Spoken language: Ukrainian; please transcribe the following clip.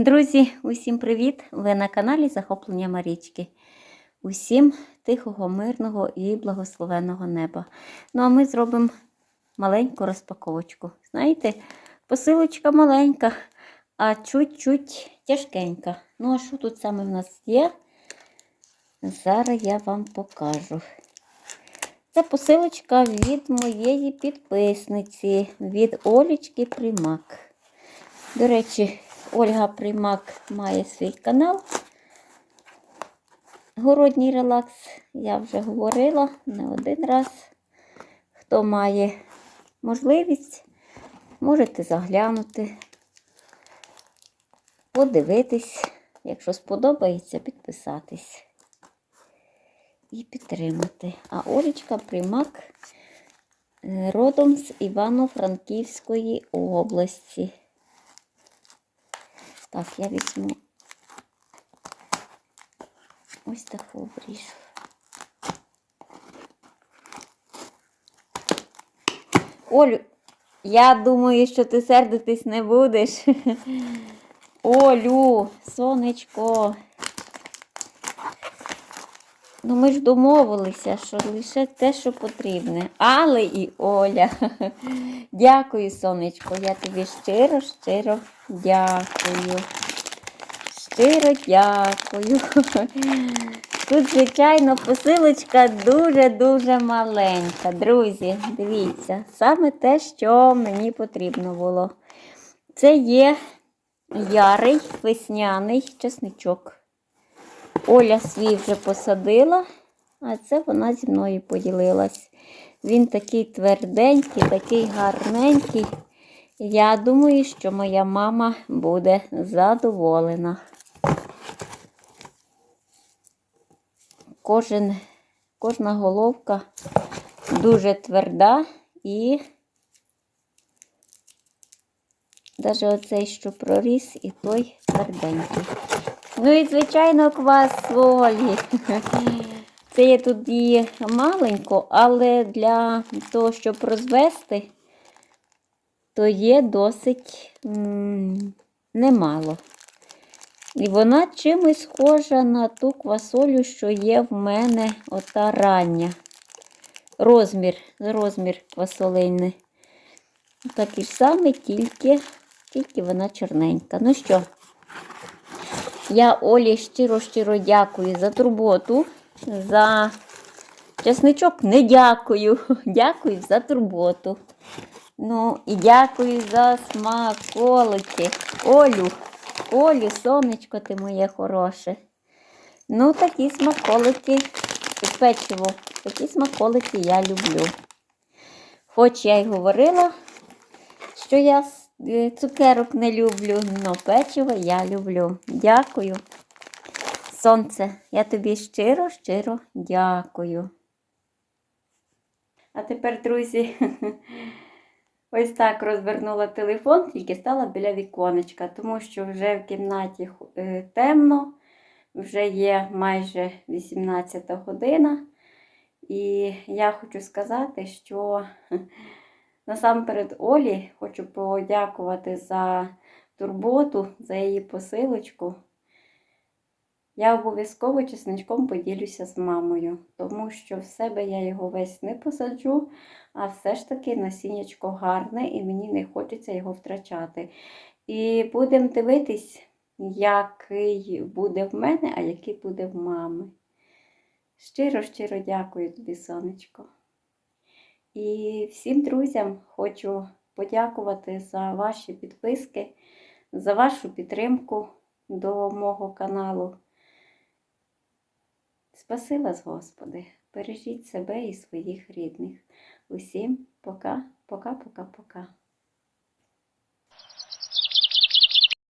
Друзі, усім привіт! Ви на каналі Захоплення Марічки. Усім тихого, мирного і благословенного неба. Ну, а ми зробимо маленьку розпаковочку. Знаєте, посилочка маленька, а чуть-чуть тяжкенька. Ну, а що тут саме в нас є? Зараз я вам покажу. Це посилочка від моєї підписниці, від Олічки Примак. До речі, Ольга Примак має свій канал. Городній релакс, я вже говорила не один раз. Хто має можливість, можете заглянути, подивитись, якщо сподобається, підписатись і підтримати. А Олічка Примак е, родом з Івано-Франківської області. Так, я візьму ось таку обріжу. Олю, я думаю, що ти сердитись не будеш. Олю, сонечко. Ну, ми ж домовилися, що лише те, що потрібне. Але і Оля. Дякую, сонечко. Я тобі щиро, щиро дякую. Щиро дякую. Тут, звичайно, посилочка дуже-дуже маленька. Друзі, дивіться, саме те, що мені потрібно було. Це є ярий весняний чесничок. Оля свій вже посадила, а це вона зі мною поділилась. Він такий тверденький, такий гарненький. Я думаю, що моя мама буде задоволена. Кожен, Кожна головка дуже тверда і навіть оцей, що проріс, і той тверденький. Ну і, звичайно, квас солі. Це я тут її маленько, але для того, щоб розвести, то є досить м немало. І вона чимось схожа на ту квасолю, що є в мене ота рання. Розмір, розмір квасолини. Такий ж самий, тільки, тільки вона чорненька. Ну що, я Олі щиро-щиро дякую за турботу, за чесничок не дякую. Дякую за турботу. Ну, і дякую за смаколики. Олю, Олю, сонечко ти моє хороше. Ну, такі смаколики, печиво, такі смаколики я люблю. Хоч я й говорила, що я цукерок не люблю, але печиво я люблю. Дякую. Сонце, я тобі щиро-щиро дякую. А тепер, друзі, ось так розвернула телефон, тільки стала біля віконечка, тому що вже в кімнаті е, темно, вже є майже 18 година. І я хочу сказати, що насамперед Олі хочу подякувати за турботу, за її посилочку. Я обов'язково чесничком поділюся з мамою, тому що в себе я його весь не посаджу, а все ж таки насіннячко гарне і мені не хочеться його втрачати. І будемо дивитись, який буде в мене, а який буде в мами. Щиро-щиро дякую тобі, сонечко. І всім друзям хочу подякувати за ваші підписки, за вашу підтримку до мого каналу. Спаси вас, Господи, бережіть себе і своїх рідних. Усім пока, пока, пока, пока.